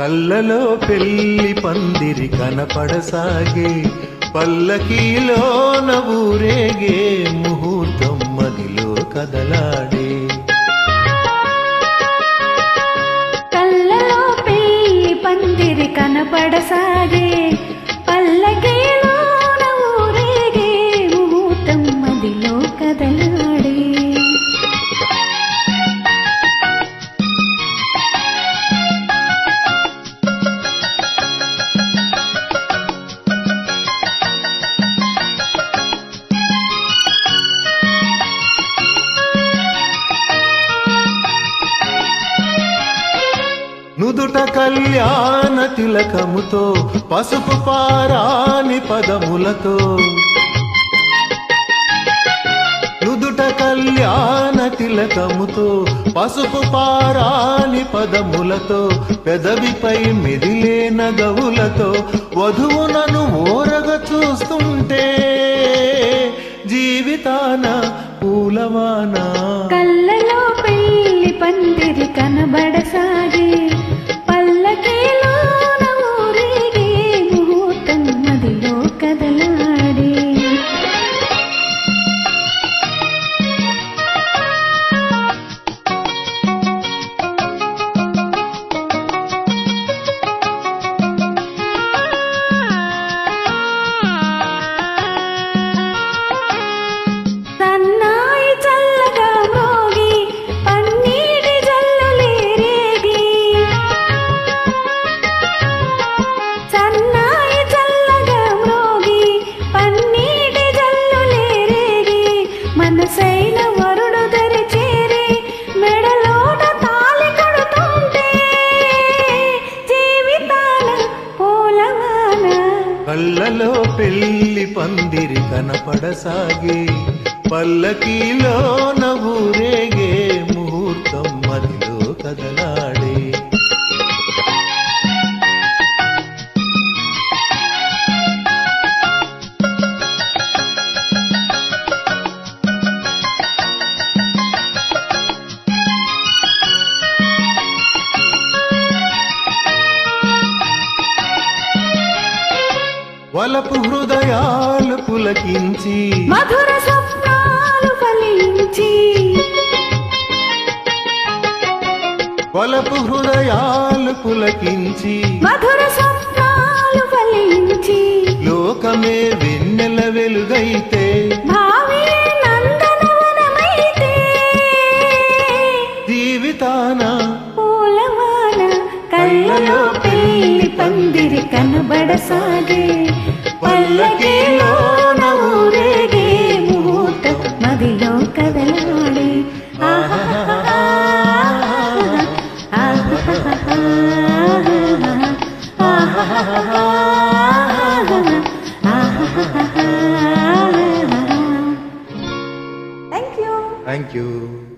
కళ్ళలో పెళ్ళి పందిరి కనపడసాగే పల్లకీలో నవ్వురేగే ముహూర్తం మదిలో కదలాడే. కళ్ళలో పెళ్ళి పందిరి కనపడసాగే పల్లకీలో నవ్వురేగే ముహూర్తం మదిలో కదలాడే. నుదుట కళ్యాణ తిలకముతో పసుపు పారాని పదములతో. నుదుట కళ్యాణ తిలకముతో పసుపు పారాని పదములతో పెదవిపై మెదిలే నగవులతో వధువునను ఓరగ చూస్తుంటే జీవితాన పూలవాన. కళ్ళలో పెళ్ళి పందిరి కనబడసాగే. కళ్ళలో పెళ్ళి పందిరి కనపడసాగే. పల్లకీలో ఊరేగే ముహూర్తం మదిలో కదలాడే. వలపు హృదయాలు పులకించి మధుర స్వప్నాలు ఫలించి వలపు హృదయాలు పులకించి మధుర స్వప్నాలు ఫలించి లోకమే వెన్నెల వెలుగైతే జీవితాన పూలవాన కళ్ళలో పెళ్ళి పందిరి కనబడసాగే Thank you.